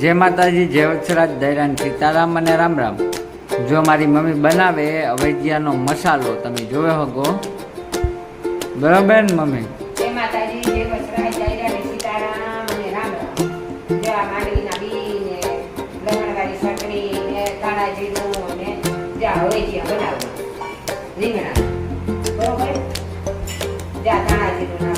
જય માતાજી જય વત્સરાજ દૈરાન સીતારામ અને રામ રામ. જો મારી મમ્મી બનાવે અવૈજ્યાનો મસાલો, તમે જોયો હગો? બરાબર ને મમ્મી? રીંગણા. બરોબર? જય જય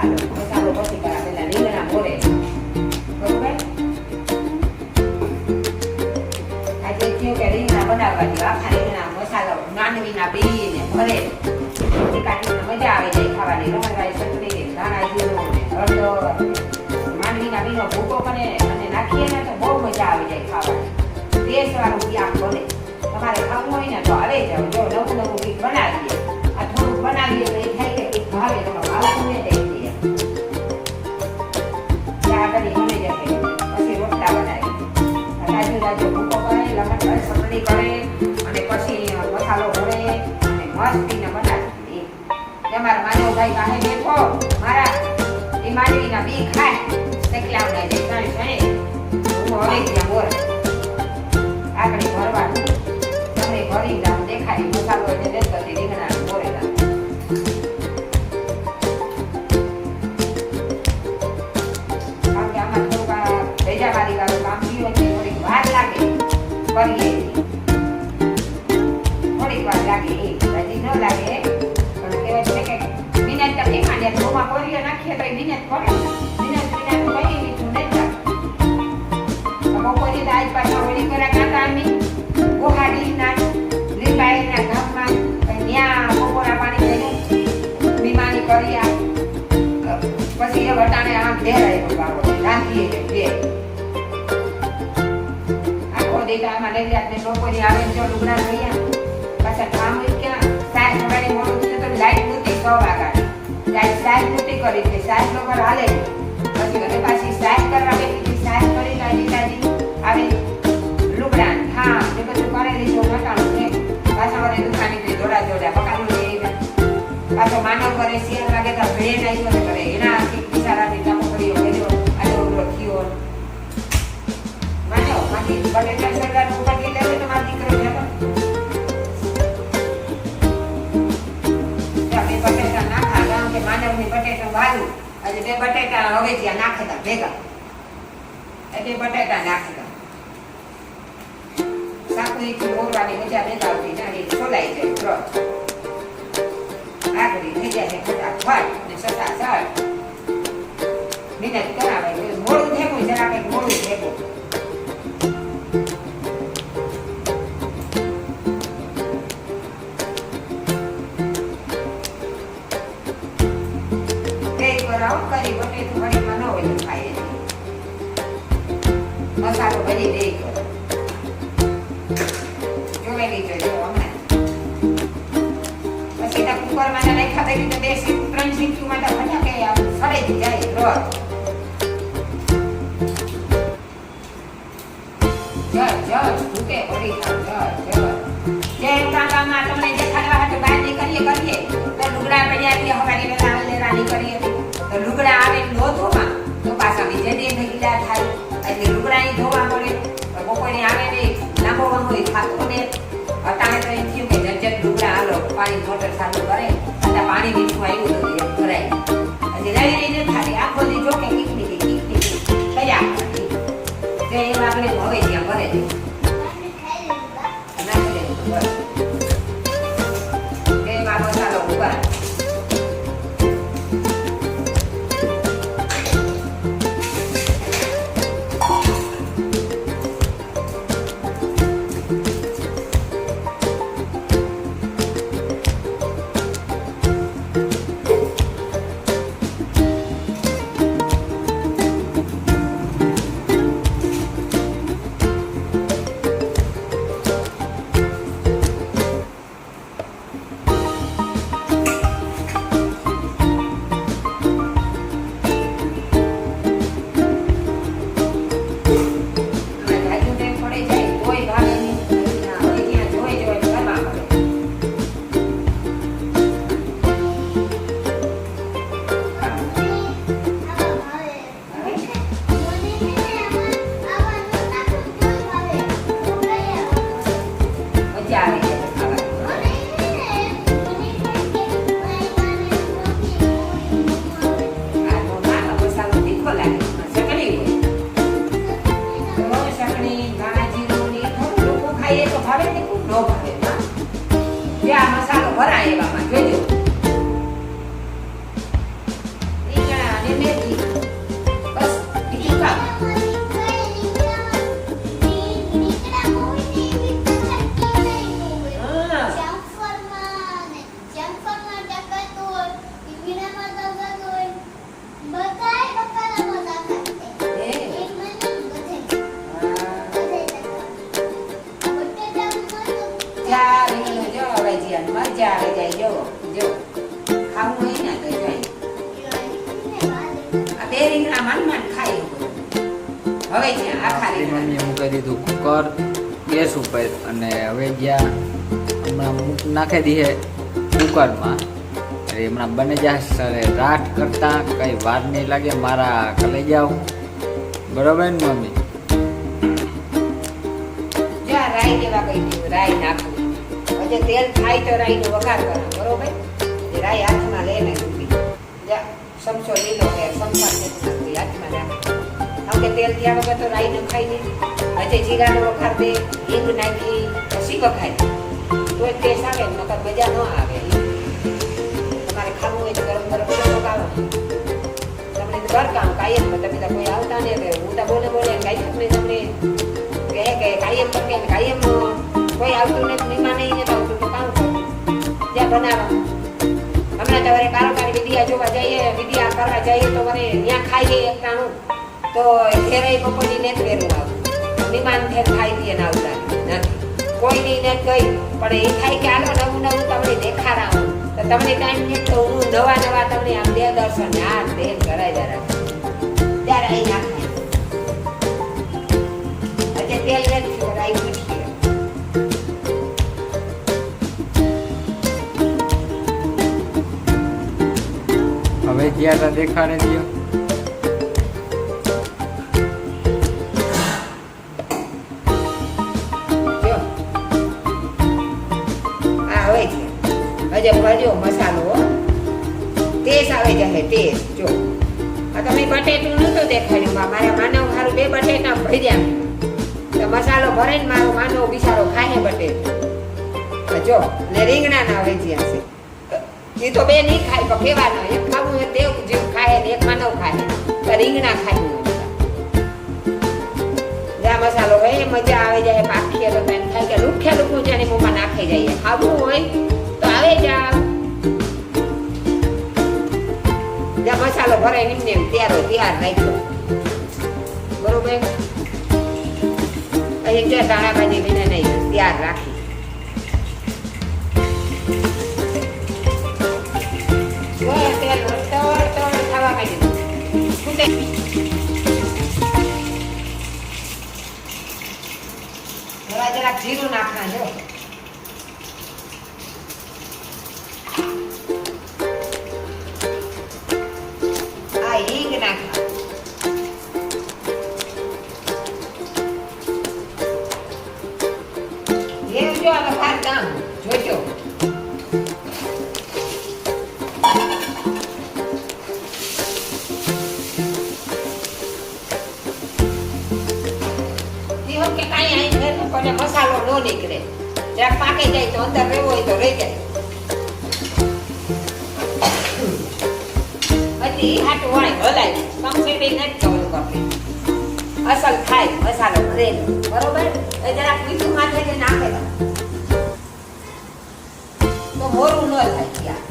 આજે થયું કે રીંગણા બનાવવા દો આખા રીંગણા મસાલો માંડવીના બી ને ભરે તીખાટીને મજા આવે જાય ખાવાની રમણવાળી ચટણી ધાણા જીરું હળદર બીનો ભૂકો અને નાખીએ ને તો બહુ મજા આવી જાય ખાવાની ટેસ્ટ વાળું શાક બને તમારે ખાવું હોય ને તો આવે જાવ જો નવું નવું કંઈક બનાવીએ આ થોડુંક બનાવીએ તો એ થાય કે ભાવે તો ભાવતું ને રાજુ ભૂકો કરે લમણ કરે ચટણી કરે અને પછી મસાલો ભરે, અને મસ્તીને બનાવી તમારા માનવભાઈ પાસે બેઠો. મારા એ માંડવીના બી ખાય. જે ત્રણ છે હું હવે ત્યાં બોર આગળ ભરવાનું. બપોરે તો આજ પાછા હોળી કરા ગોહાડી ના લીંબાઈના ગામમાં ત્યાં બપોરા પાણી બીમારી કરી આ પછી આમ ઘેરાય બાબો રાખીએ કે આખો દેતા આમાં લઈ બપોરે આવે જો લુગડા લઈ પાછા કામ ક્યાં સાહેબ મોડું થયું તો લાઈટ મૂકી સો વાગ્યા લાઈટ સાઈડ મોટી કરી છે. સાઈડ વગર હાલે પછી ઘરે પાછી સાઈડ કરવા બેઠી સાઈડ કરી નાની નાની આવી લુગડા. હા, એ બધું કરે છો ઘટાડું છે. પાછા વડે દુકાને જઈ દોડા દોડા પકાડું લઈ પાછો માનવ કરે શેર લાગે તો ભેળે નાઈ કરે. એના આખી બિચારાની કામ કર્યો કર્યો આ ઓલો થયો માનવ માથી બટેટા સરકાર ગામ કે બટેટા વાળું એટલે બે બટેટા હવે જ્યાં નાખેલા ભેગા. એટલે બટેટા નાખેલા સાકરી થી મોરવાની મજા ભેગા આવતી જાણી છોલાઈ જાય ત્રણ. આગળી થઈ જાય ને ફટાફટ ને સતા સર મહેનત કરાવે મસાલો ભરી દે. કરો જોવેલી જોજો હમણાં. પછી ત્યાં કુકરમાં નાખ્યા પછી તો બે સીટ ત્રણ સીટીમાં તો આમ સડે જ જાય રોજ જય જય ભૂકે પડી જાવ કાકામાં તમને જે નીકળીએ કરીએ તો લુગડા પડ્યા એટલે હવારી વેલા હલેરાની કરીએ. તો લુગડા આવે ધોવા તો પાછા બીજે દે ગીલા થાય. એટલે લુગડા ઈ ધોવા પડે બપોરે આવે ને લાંબો વાંબો ખાતો ને અટાણે તો એમ થયું કે જજત લુગડા હાલો, પાણી મોટર ચાલુ કરે અને પાણી મીઠું આવ્યું હતું એમ ભરાય હજી રહી રહીને ખાલી. આખો દી જો કે કીકની કીકની કરતી તો એમ આપણે હવે ત્યાં ભરે છે. રીંગણા કુકરમાં એટલે હમણાં બને જાય સરે રાત કરતા કઈ વાર નહીં લાગે, મારા કલે જાવ બરોબર ને, મમ્મી? તેલ થાય તો રાઈ નો વઘાર બરોબર? રાઈ હાથમાં લઈને જા સમસો લીલો કે સમસા હાથમાં આમ કે તેલ ત્યાં વગર તો રાઈ ખાઈ દે હજે જીરાનો વઘાર દે, હિંગ નાખી, પછી વઘાય તો જ ટેસ્ટ આવે ને નકર મજા ન આવે. તમારે ખાવું હોય તો ગરમ ગરમ વઘારો તમને ઘર કામ કાયમ તમે તો કોઈ આવતા હવે હું તો બોલે બોલે કાંઈ તમને તમને કહે કે કાયમ પકે કાયમ કોઈ આવતું નથી મહેમાન નહીં ને આવતું તો કામ જ્યાં બનાવો. હમણાં તો વરે કારોબારી વિધિયા જોવા જઈએ, વિધિયા કરવા જઈએ તો મને ત્યાં ખાઈએ એકટાણું તો ઘેરે બપોરની ને વેરું આવું. નિમાન ઘેર ખાઈ ને આવતા નથી. કોઈ નહીં કઈ, પણ એ થાય કે આનો નવું નવું તમને દેખાડાવું. તો તમને ટાઈમ નહીં તો હું નવા નવા તમને આમ દે દર્શન આ દે કરાય જરા ત્યારે અહીં નાખાય આજે તેલ નથી રાઈ હવે જ્યાં તા દેખાડે દો હજે ભર્યો મસાલો. ટેસ્ટ આવે જાય ટેસ્ટ જો. તમે બટેટું નહોતું દેખાડ્યું મારા માનવ હારું બે બટેટા ભર્યા. તો મસાલો ભરે ને મારો માનવ બિચારો ખાય બટેટું. જો ને રીંગણા ના વેચ્યા છે. એ તો બે નહીં ખાય, પણ કેવાના એક ખાવું હોય તેવ જેવું ખાય ને એક માનવ ખાય. તો રીંગણા ખાય જ્યાં મસાલો હોય મજા આવે જાય પાખીએ તો એમ થાય કે લુખ્યા લુખું છે ને મોંમાં નાખી જઈએ ખાવું હોય આવે જા જા મસાલો ભરાય નિમને એમ ત્યારો તૈયાર રાખ્યો. બરોબર? અહીં જે ધાણા ભાજી લઈને નહીં તૈયાર રાખી. જરા જરાક નો નીકળે. જરાક પાકી જાય તો અંદર રહેવો હોય તો રહી જાય. ઈ હાટું વાળી હલાય કમસેટી નથી ચોલું કરતી અસલ થાય, મસાલો ભરેલો બરોબર? એ જરાક મીઠું માથે નાખે. તો મોરું ન થાય ત્યાં.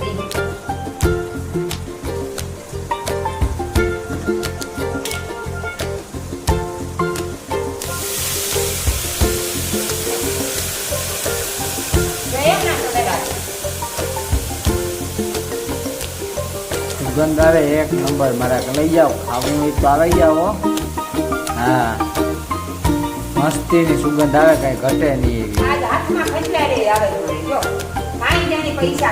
સુગંધ આવે, એક નંબર મારા લઈ જાઓ. ખાવું એક તો આવી જાઓ, હા. મસ્તીની સુગંધ આવે, કઈ ઘટે નહીં એવી. પૈસા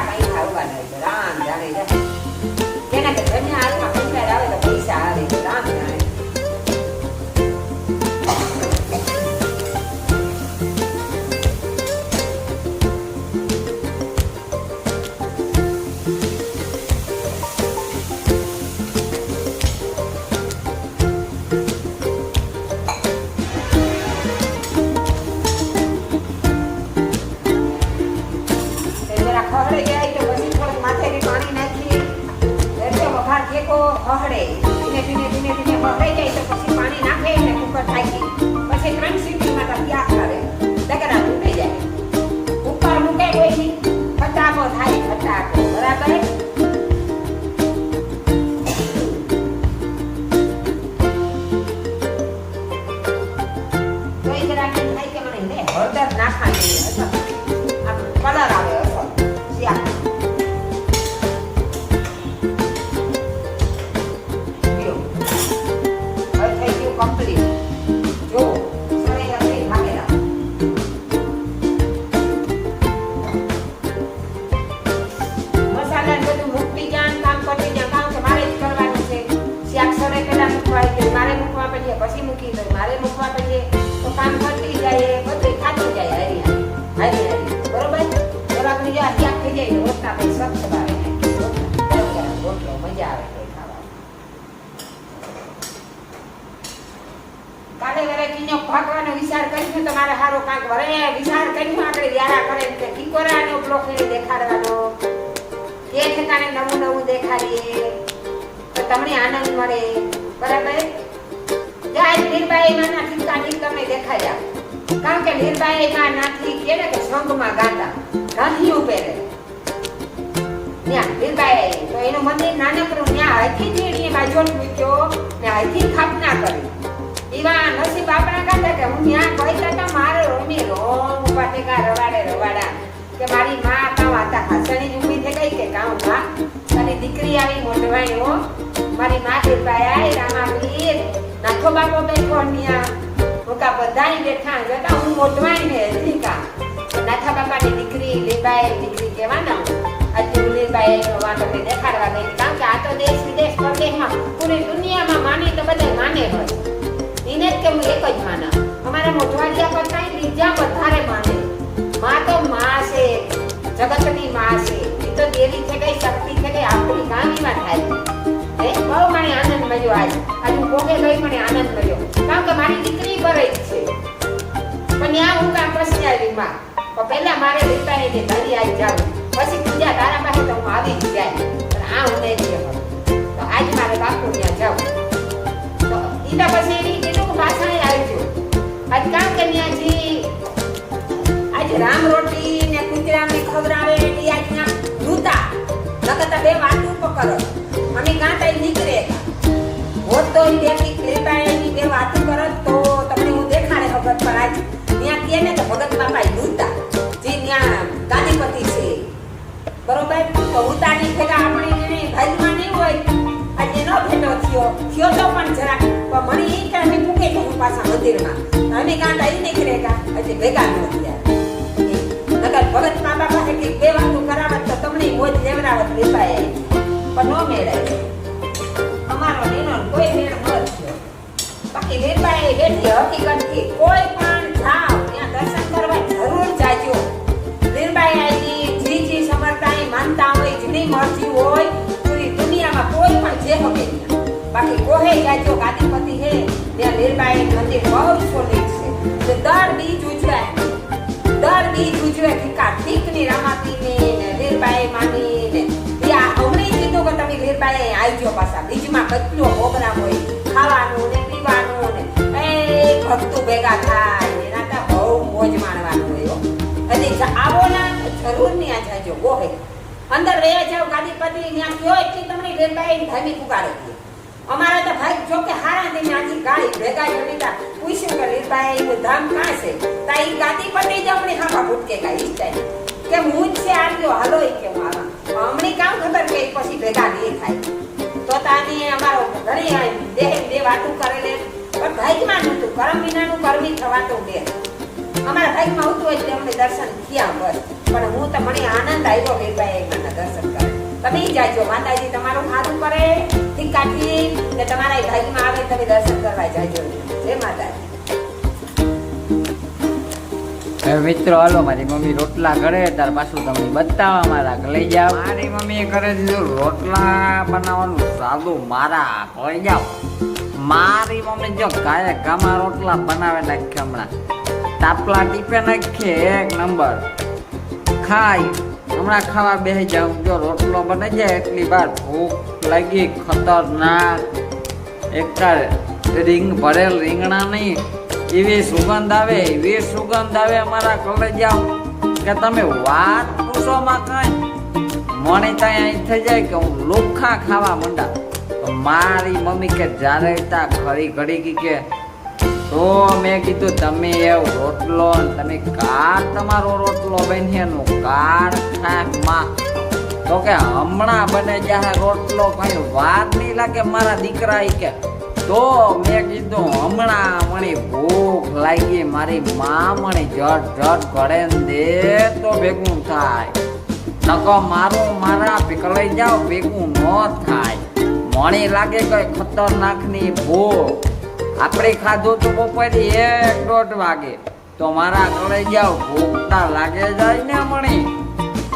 બહડે ધીમે ધીમે ધીમે ધીમે બહડાઈ જાય તો પછી પાણી નાખે એટલે કુકર થાકી પછી ત્રણ સીટીમાં તો ત્યાગ કરે. ડગરા તૂટી જાય. કુકર મૂકે પછી ફટાકો થાય ફટાકો. બરાબર થાય હળદર નાખવાની તમને આનંદ મળે. બરાબર? જાય કારણ કે લીરબાઈ માં નાથી કે ને કે સંઘમાં ગાતા. ગાંધી પહેરે. ત્યાં તો એનું મંદિર નાનકડું ત્યાં હાથી ચીડીએ બાજોટ મૂક્યો એવા નસીબ આપણા ગાતા કે હું ત્યાં હતા, મારે રોમી રોમ ઊભા રવાડે રવાડા. કે મારી માં કાં વાતા હાસણી ઊભી થઈ કે કાં માં તને દીકરી આવી મોટવાઈ હો. મારી માં કીધું આય રામા વીર નાખો બાપો બેઠો ત્યાં હું બધાય બેઠા જતા હું મોટવાઈ ને હજી કા. નાથા બાપાની દીકરી લીબાઈ દીકરી કહેવાના આજે લીબાઈ નો વાંધો મેં દેખાડવા ગઈ કારણ કે આ તો દેશ વિદેશ પરદેશમાં પૂરી દુનિયામાં માની તો બધા માને હોય. એને જ કે એક જ માના. અમારા મોઢવાડિયા કરતા બીજા વધારે માને. માં તો માં છે, જગતની માં છે. એ તો દેવી છે કઈ શક્તિ છે કઈ આપણી કામીમાં થાય. હે? બહુ મને આનંદ મળ્યો આજ. આજ હું ભોગે ગઈ મને આનંદ મળ્યો. કારણ કે મારી દીકરી પર છે. પણ ત્યાં હું કામ પછી આવી માં. પણ પહેલા મારે લીધા એને ધરી આવી જાઉં. પછી બીજા તારા પાસે તો હું આવી જ જાય. પણ આ હું નહીં જવા તો આજ મારે બાપુ ત્યાં જાઉં. તો ઈના પછી એની કીધું કે પાછા આવજો. આજ કામ કે આજ રામ રોટી ને કુતરાને ખવડાવે એટલે આજ ત્યાં રૂતા નકર બે વાતું પકડો અને કાંતા નીકળે. હોત તો દેખી બેથી કૃપા બે વાતું કરત તો તમને હું દેખાડે ભગત પર આજ. ત્યાં કે ને તો ભગત બાપા રૂતા જે ત્યાં ગાદીપતિ છે. બરોબર? તો ઉતાની ભેગા આપણે એને ભાઈમાં નહીં હોય. આજે નો ભેટો થયો. થયો તો પણ જરાક. પણ મને એ કે અમે મૂકે પાછા મંદિરમાં. અમે કાંતા એ નીકળે કા? આજે ભેગા ન ભગત મા બાપા કંઈક બે વાતું કરાવત તો તમને મોજ લેવડાવત લેવાય પણ નો મેળાય. અમારો નીનો કોઈ મેળ મત બાકી વેપારી હકીકત હકીકતથી કોઈ પણ જાવ ત્યાં દર્શન કરવા જરૂર જાજો. લીરબાઈ આઈ જી જી સમર્થાઈ માનતા હોય, જેની મરજી હોય, પૂરી દુનિયામાં કોઈ પણ જે હવે બાકી કોહે જાજો ગાદીપતિ હે, ત્યાં લીરબાઈ મંદિર બહુ સોની છે. દર બીજ ઉજવાય દર બીજ ઉજવે કે કાર્તિકની રામાપીની ને લીરબાઈ માની ને ત્યાં હમણાં કીધું કે તમે લીરબાઈ આવજો પાછા. બીજમાં કેટલો પ્રોગ્રામ હોય. ખાવાનું ને પીવાનું ને. એ ભક્તો ભેગા થાય એના તો બહુ મોજ માણવાનું હોય અને આવો ના, જરૂરની આ જાજો. ગોહે અંદર રહ્યા જાવ ગાદી ગાદીપતિ ત્યાં કયો એટલે તમને લીરબાઈ ધામી પુકારે છે. અમારા તો ભાઈ જો કે હારા દિન આજી ગાડી ભેગા જમીતા પૂછ્યું કે લીરબાઈ નું ધામ કાં છે? તા ઈ ગાદી પટી જમણી હામાં ભૂટકે કા ઈ ટાઈમ કે હું છે આલ્યો હાલો ઈ કે મારા હમણી કામ ખબર કે પછી ભેગા નહીં થાય. તો તાની અમારો ઘણી દેહ બે વાતું કરેલે પણ ભાઈમાં નહોતું કરમ વિનાનું કર્મી થવાતું બે. અમારા ભાઈમાં હતું એટલે અમને દર્શન થયા બસ. પણ હું તો મને આનંદ આવ્યો લીરબાઈ માના દર્શન કરે તમે જાજો માતાજી તમારું હાથ કરે ઠીક કાઢી ને તમારા ભાગમાં આવે તમે દર્શન કરવા જાજો. જય માતાજી. મિત્રો હાલો મારી મમ્મી રોટલા કરે ત્યાર પાછું તમને બતાવવા મારા લઈ જાઓ. મારી મમ્મી કરે દીધું રોટલા બનાવવાનું સાદું મારા લઈ જાઓ. મારી મમ્મી જો ગાય ગામા રોટલા બનાવે નાખે હમણાં. તાપલા ટીપે નાખે એક નંબર. ખાઈ હમણાં ખાવા બેસી જાઉં. જો રોટલો બની જાય એટલી વાર ભૂખ લાગી, ખતરનાક. એક રીંગ ભરેલ રીંગણા નહીં, એવી સુગંધ આવે, એવી સુગંધ આવે અમારા કલેજાઓ કે તમે વાત પૂછો માં કઈ. મને ત્યાં અહીં થઈ જાય કે હું લોખા ખાવા માંડા મારી મમ્મી કે જ્યારે ત્યાં ઘડી ગઈ કે તો મેં કીધું, તમે એવો રોટલો તમે કાર તમારો રોટલો બન્યાનો કાર ખાકમાં. તો કે, હમણાં બને જ્યારે રોટલો કઈ વાત નહીં લાગે મારા દીકરા કે. તો મેં કીધું, હમણાં મને ભૂખ લાગી, મારી માં મને જટ જટ ઘડે દે તો ભેગું થાય. નકો મારું મારા પીકળાઈ જાવ ભેગું ન થાય. મણી લાગે કઈ ખતરનાકની ભૂખ. આપણે ખાધું તો બપોરે એક દોઢ વાગે. તો મારા કળે જાઓ ભૂખતા લાગે જાય ને મણી.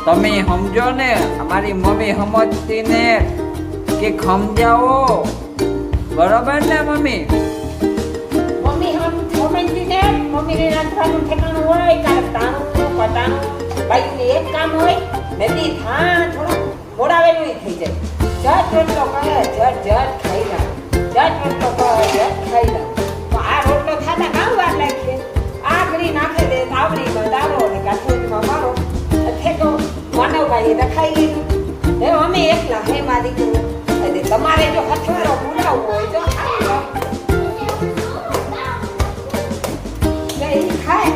તમે સમજો ને, અમારી મમ્મી સમજતી ને કે ખમજાવો બરોબર ને મમ્મી? મમ્મી એક કામ હોય થઈ રોટલો કરે જટ જટ ખાઈ જટ ખાઈ તો આ રોટલો થાતા કામ વાર લાગશે આ ઘડી નાખે દે તાવડીમાં દારો અને કાઠોડીમાં મારો ઠેકો માનવભાઈએ તો ખાઈ લીધું અમે એકલા હે મા તમારે જો હથવારો પુરાવવો હોય તો ખાય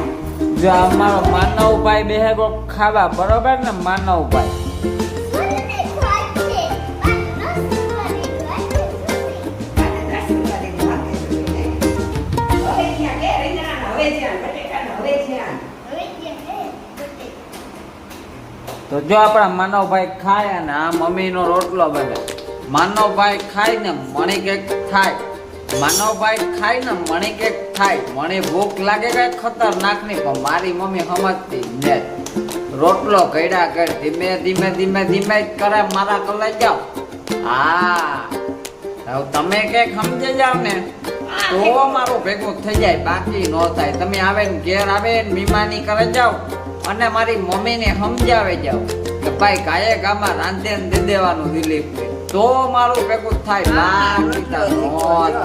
જો અમારો માનવભાઈ બેહેગો ખાવા, બરોબર ને? માનવભાઈ. તો જો આપણા માનવભાઈ ખાય અને આ મમ્મીનો રોટલો બને. માનવભાઈ ખાય ને મણી કેક થાય. માનવભાઈ ખાય ને મણી કેક થાય. મણી ભૂખ લાગે કઈ ખતરનાક નહીં પણ મારી મમ્મી સમજતી ને. રોટલો કઈડા કર ધીમે ધીમે ધીમે ધીમે જ કરે મારા કલે જાઓ. હા. તમે કંઈક સમજી જાવ ને તો મારું ભેગું થઈ જાય બાકી ન થાય. તમે આવે ને ઘેર આવે ને મીમાની કરે જાઓ. અને મારી મમ્મીને સમજાવે જાઓ કે ભાઈ ગાયે ગામાં રાંધે ને દે દેવાનું દિલીપ તો મારું ભેગું થાય તો નો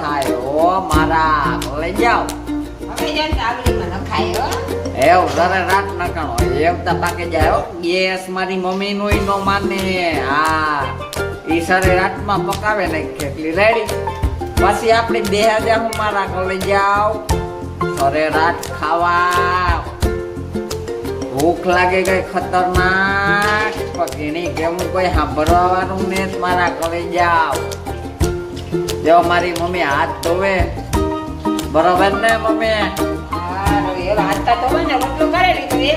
થાય ઓ મારા. લઈ જાઓ. એવ જરા રાત નકાણો એમ તો પાકે જાય ગેસ મારી મમ્મી નું નો માને. હા. ઈ સારી રાતમાં પકાવે ને કેટલી. રેડી પછી આપણે બે હજાર હું મારા ઘરે જાવ સરે રાત ખાવા. ભૂખ લાગે કઈ ખતરનાક? પકીણી કેવું કોઈ સાંભળવા વાળું ને મારા ઘરે જાવ. જો મારી મમ્મી હાથ ધોવે. બરોબર ને મમ્મી? તો ને ને ને ને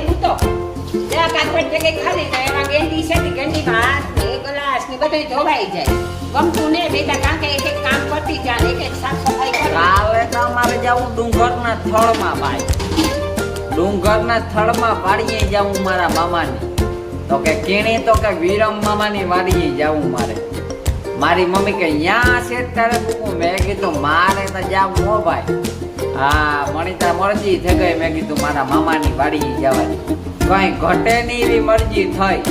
ને કાલે તો અમારે જવું ડુંગરના થળમાં ભાઈ. ડુંગરના થળમાં વાડીએ જાઉં મારા મામાની. તો કે કીણી, તો કે વિરમ મામાની વાડીએ જાઉં મારે. મારી મમ્મી કે યા છે ત્યારે મૂકું મેં કીધું, મારે તો જાવું હો ભાઈ. હા, મણીતા મરજી થઈ ગઈ. મેં કીધું, મારા મામાની વાડીએ જવાની. કઈ ઘટે નહીં એવી મરજી થઈ.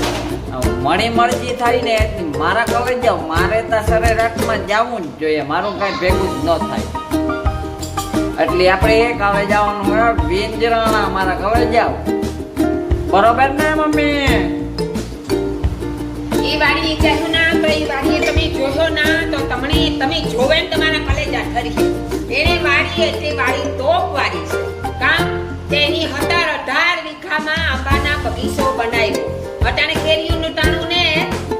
મણી મરજી થઈ ને મારા કવે જાઉં. મારે તો સરેરાટમાં જવું જ જોઈએ. મારું કઈ ભેગું જ ન થાય. એટલે આપણે એક હવે જવાનું વીંજરાણા, મારા ઘરે જાવ બરોબર ને, મમ્મી? એ વાડી જાયું ના તો એ વાડીએ તમે જોશો ના, તો તમને, તમે જોવે ને તમારા કલેજા ઠરી એને વાડી એટલે વાડી તોપ વાડી છે. કામ તેની હતાર અઢાર વીઘામાં આંબાના બગીચો બનાવ્યો. અટાણે કેરીઓનું ટાણું ને,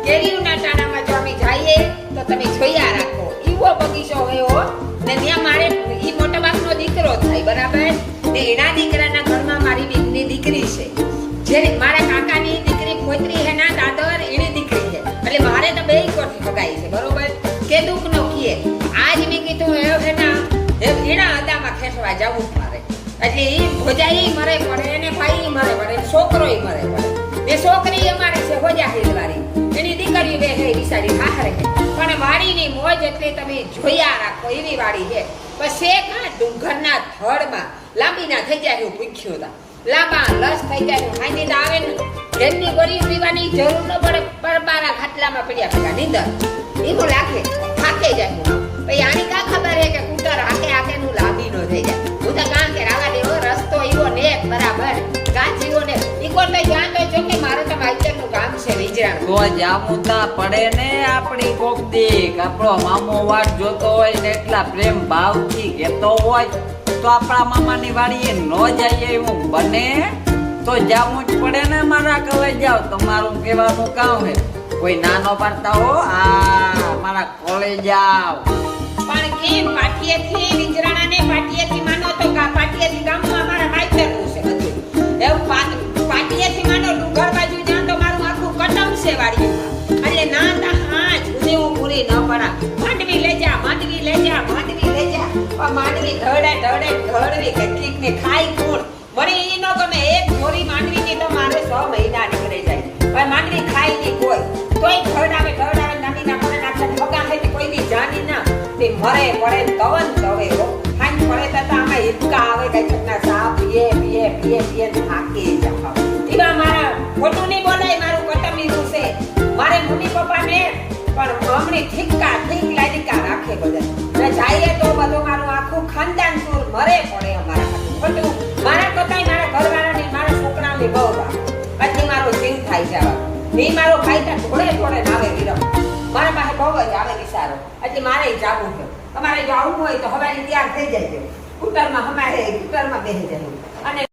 કેરીઓના ટાણામાં જો અમે જઈએ, તો તમે જોયા રાખો. એવો બગીચો હોય ને ત્યાં મારે એ મોટા બાપનો દીકરો થાય, બરાબર? ને એના દીકરાના ઘરમાં મારી બેનની દીકરી છે. જેને મારા કાકાની દીકરી ખોતરી હે ના, દાદર, એની દીકરી છે એટલે મારે તો બે કોઠી ભગાઈ છે, બરોબર? કે દુઃખ નો કીએ. આજ મેં કીધું એ હે, ના એ એના અદામાં ખેંચવા જવું જ મારે. એટલે એ ભોજાઈ મરે પડે, એને ભાઈ મરે પડે છોકરોય મરે પડે. એ છોકરી અમારે છે, ભોજા હિલવારી. એની બે હે. વિસારી પણ વાડીની મોજ એટલે તમે જોયા રાખો, એવી વાડી છે પછી કાં ડુંગરના થડમાં લાંબીના થઈ જાય હું ભૂખ્યો હતા. લાંબા લસ થઈ જાય ને હાંજી તો આવે ને. ઘેરની ગોળી પીવાની જરૂર ન પડે, પરબારા ખાટલામાં પડ્યા પડ્યા નીંદર. એવું લાગે થાકે જાય હું પછી આની કાં ખબર હે કે કૂટર હાકે હાકે નું લાંબી નો થઈ જાય. હું તો કાં કે રાવા દેવો, રસ્તો એવો ને બરાબર. જીવો ને જ્યાં તો જો કે મારું તો માઈચરનું કામ છે વિજરાણ તો જામુતા પડે ને આપણી કોક દીક. આપણો મામો વાટ જોતો હોય ને એટલા પ્રેમ ભાવથી કહેતો હોય તો આપણા મામાની વાડીએ ન જઈએ એવું બને? તો જાવું જ પડે ને મારા કવાઈ જાવ તમારું કહેવાનું કામ હે. કોઈ નાનો પાડતા હો આ મારા કોલેજ જાવ પણ કેમ પાટીએથી વિજરાણાને પાટીએથી માનો તો કા પાટીએથી ગામમાં મારા માઈચરનું છે? બધું એવું પા- પાટીએથી માનો ડુંગર બાજુ જ્યાં તો મારું આખું કટમ છે વાડીમાં એટલે ના તા, હું પૂરી ન પડા માંડવી લઈ જા, માંડવી લઈ જા, માંડવી લઈ જા. માંડવી ધડે ઢળે ઢળવી કેટલીક ને ખાઈ કોણ? વળી ઈ ન ગમે, એક મોરી માંડવીની તો મારે છ મહિના નીકળી જાય. પણ માંડવી ખાઈ નહીં કોઈ. તોય ઢળાવે ઢળાવે નાની ના મને નાખે ભગા કોઈ ની જાની ના. તે મરે પડે તવન તવે હો હાંજ પડે તો તો આમાં હિપકા આવે કઈ ઘટના સા પીએ પીએ પીએ પીએ ને થાકી જાવ એવા મારા ખોટું ને પણ હમણી ને બહુ પછી મારો જીવ થાય આવા. નહીં મારો ભાઈ નાવે વિરમ મારા પાસે બહુ જ આવે વિચારો એટલે મારે જાવું છે તમારે જાવું હોય તો હવે તૈયાર થઈ જાય સ્કૂટરમાં હમારે સ્કૂટરમાં બેસી જાય અને